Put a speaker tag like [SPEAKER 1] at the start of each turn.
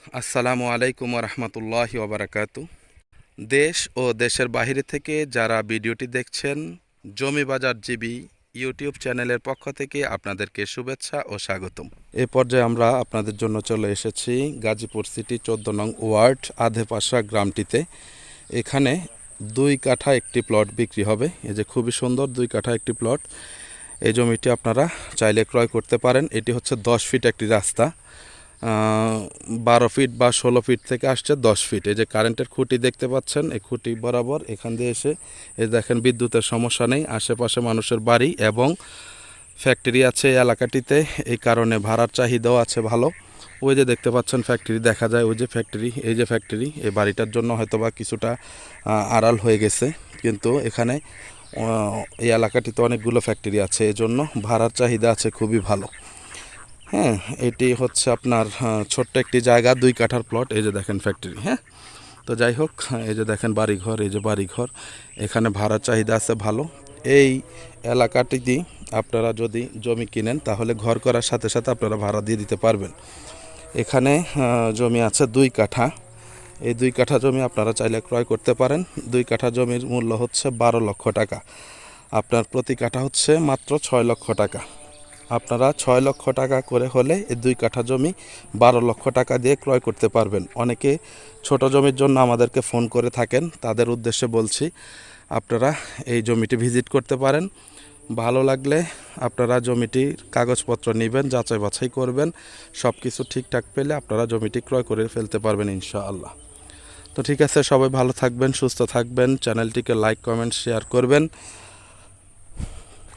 [SPEAKER 1] আসসালামু আলাইকুম রহমতুল্লাহি ওবরাকাতু। দেশ ও দেশের বাইরে থেকে যারা ভিডিওটি দেখছেন জমি বাজার জিবি ইউটিউব চ্যানেলের পক্ষ থেকে আপনাদেরকে শুভেচ্ছা ও স্বাগতম। এ পর্যায়ে আমরা আপনাদের জন্য চলে এসেছি গাজীপুর সিটি চোদ্দ নং ওয়ার্ড, আধেপাশা গ্রামটিতে। এখানে দুই কাঠা একটি প্লট বিক্রি হবে। এই যে খুবই সুন্দর দুই কাঠা একটি প্লট। এই জমিটি আপনারা চাইলে ক্রয় করতে পারেন। এটি হচ্ছে দশ ফিট একটি রাস্তা। বারো ফিট বা ষোলো ফিট থেকে আসছে, দশ ফিট এই যে কারেন্টের খুঁটি দেখতে পাচ্ছেন, এই খুঁটি বরাবর এখান দিয়ে এসে, এই দেখেন বিদ্যুতের সমস্যা নেই, আশেপাশে মানুষের বাড়ি এবং ফ্যাক্টরি আছে এই এলাকাটিতে, এই কারণে ভাড়ার চাহিদাও আছে ভালো। ওই যে দেখতে পাচ্ছেন ফ্যাক্টরি দেখা যায় ওই যে ফ্যাক্টরি এই যে ফ্যাক্টরি এই বাড়িটার জন্য হয়তো বা কিছুটা আড়াল হয়ে গেছে। কিন্তু এখানে এই এলাকাটিতে অনেকগুলো ফ্যাক্টরি আছে এই জন্য ভাড়ার চাহিদা আছে খুবই ভালো। হ্যাঁ এটি হচ্ছে আপনার ছোট্ট একটি জায়গা, দুই কাঠার প্লট এই যে দেখেন ফ্যাক্টরি হ্যাঁ? তো যাই হোক, এই যে দেখেন বাড়িঘর, এই যে বাড়িঘর, এখানে ভাড়ার চাহিদা আছে ভালো। এই এলাকাটিতে আপনারা যদি জমি কিনেন, তাহলে ঘর করার সাথে সাথে আপনারা ভাড়া দিয়ে দিতে পারবেন। এখানে জমি আছে দুই কাঠা। এই দুই কাঠা জমি আপনারা চাইলে ক্রয় করতে পারেন। দুই কাঠা জমির মূল্য হচ্ছে বারো লক্ষ টাকা। আপনার প্রতি কাঠা হচ্ছে মাত্র ছয় লক্ষ টাকা। আপনারা ছয় লক্ষ টাকা করে হলে এই দুই কাঠা জমি বারো লক্ষ টাকা দিয়ে ক্রয় করতে পারবেন। অনেকে ছোট জমির জন্য আমাদেরকে ফোন করে থাকেন, তাদের উদ্দেশ্যে বলছি, আপনারা এই জমিটি ভিজিট করতে পারেন। ভালো লাগলে আপনারা জমিটির কাগজপত্র নেবেন, যাচাই বাছাই করবেন সব কিছু ঠিকঠাক পেলে আপনারা জমিটি ক্রয় করে ফেলতে পারবেন ইনশাআল্লাহ। তো ঠিক আছে, সবাই ভালো থাকবেন, সুস্থ থাকবেন, চ্যানেলটিকে লাইক, কমেন্ট, শেয়ার করবেন।